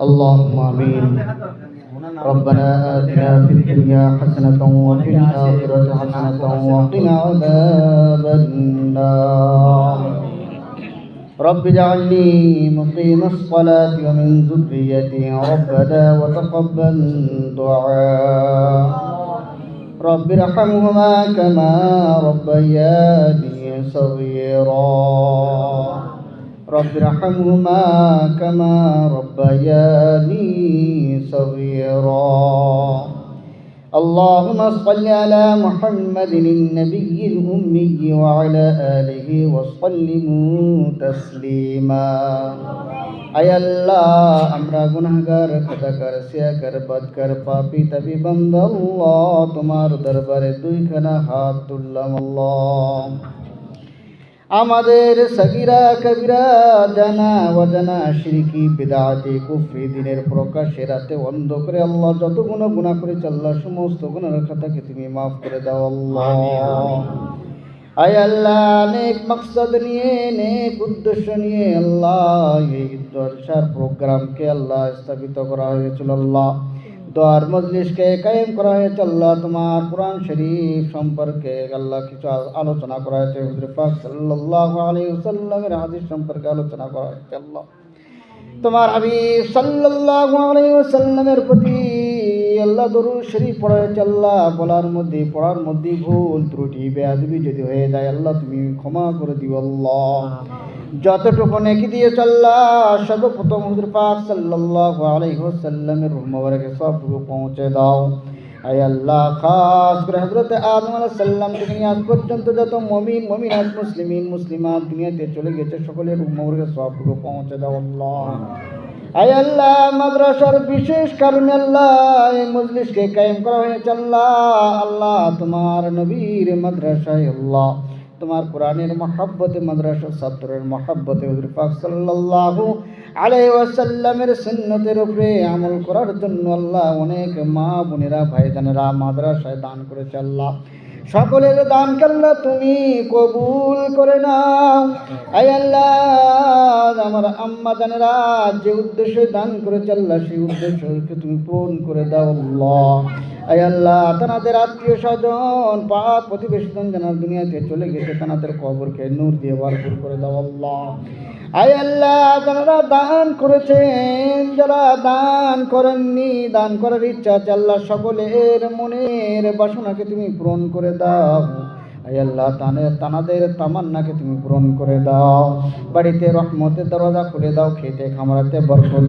اللهم آمين. ربنا آتنا في الدنيا حسنة وفي الآخرة حسنة وقنا عذاب النار. رب اجعلني مقيم الصلاة ومن ذريتي ربنا وتقبل دعاء. رب ارحمهما كما ربياني صغيرا. رب ارحمهما كما ربياني صغيرا اللهم صل على محمد النبي الأمي وعلى آله وسلموا تسليما আয় আল্লাহ আমরা গুনাহগার খতাকার সিয়াকার বদকার পাপি তবি বন্দ আল্লাহ তোমার দরবারে দুইখানা হাত তুললাম আল্লাহ আমাদের সগিরা কবিরা, জানা অজানা শিরকি বিদাতি কুফরি, দিনের প্রকাশে রাতে বন্ধ করে আল্লাহ যত গুণ গুণা করে আল্লাহ সমস্ত গুণের খাতাকে তুমি মাফ করে দাও আল্লাহ। আয় আল্লাহ অনেক মকসদ নিয়ে অনেক উদ্দেশ্য নিয়ে আল্লাহ এই জলসার প্রোগ্রামকে আল্লাহ স্থাপিত করা হয়েছিল আল্লাহ। দোয়ার মজলিসকে কায়েম করা হয়েছে আল্লাহ তোমার কোরআন শরীফ সম্পর্কে। আল্লাহ কিছু আলোচনা করা হয়েছে হুজুর পাক সাল্লাল্লাহু আলাইহি ওয়াসাল্লামের হাদিস সম্পর্কে আলোচনা করা হয়েছে আল্লাহ তোমার হাবিব সাল্লাল্লাহু আলাইহি ওয়াসাল্লামের প্রতি আল্লাহ দরু শরীফ পড়া হয়েছে আল্লাহ বলার মধ্যে, পড়ার মধ্যে ভুল ত্রুটি, বেয়াদবি যদি হয়ে যায়, আল্লাহ তুমি ক্ষমা করে দিও আল্লাহ। যতটুকু নেকি দিয়ে আল্লাহ সর্বপ্রথম হুজুর পাক সাল্লাল্লাহু আলাইহি ওয়াসাল্লামের রূহ মোবারকে সবটুকু পৌঁছে দাও। আয় আল্লাহ, খাস করে হজরত আদম আলাইহিস সালাম থেকে আজ পর্যন্ত যত মমিন, মমিনাত, মুসলিমিন, মুসলিমাত দুনিয়াতে চলে গেছে সকলের রূহ মোবারকে সবটুকু পৌঁছে দাও আল্লাহ। আয় আল্লাহ, মাদ্রাসার বিশেষ কারণে আল্লাহ এই মজলিসকে কায়েম করা হয়েছে আল্লাহ। আল্লাহ তোমার নবীর মাদ্রাসায় আল্লাহ। তোমার কোরআনের মহাব্বতে, মাদ্রাসার ছাত্রের মহাব্বতে হুজুর পাক সাল্লাল্লাহু আলাইহি ওয়াসাল্লামের সুন্নতের উপরে আমল করার জন্য আল্লাহ অনেক মা বোনেরা ভাই ভাইজানেরা মাদ্রাসায় দান করেছে আল্লাহ। সকলের দান কাল্লা তুমি কবুল করে নাও। আয় আল্লাহ, আমার আম্মা জানেরা যে উদ্দেশ্যে দান করেছে আল্লাহ, সেই উদ্দেশ্যকে তুমি পূরণ করে দাও আল্লাহ। আল্লাহ, তানাদের আত্মীয় স্বজন, পাক প্রতিবেশন জানার দুনিয়াতে চলে গেছে, তানাদের কবরকে নূর দিয়ে ভরপুর করে দাও আল্লাহ। আয় আল্লাহ, যারা দান করেছেন, যারা দান করেননি, দান করার ইচ্ছা আছে আল্লাহ সকলের মনের বাসনাকে তুমি পূরণ করে দাও। আল্লাহ তানের তানাদের তামান্নাকে তুমি পূরণ করে দাও। বাড়িতে রহমতের দরজা খুলে দাও, খেতে, খামারাতে বরকত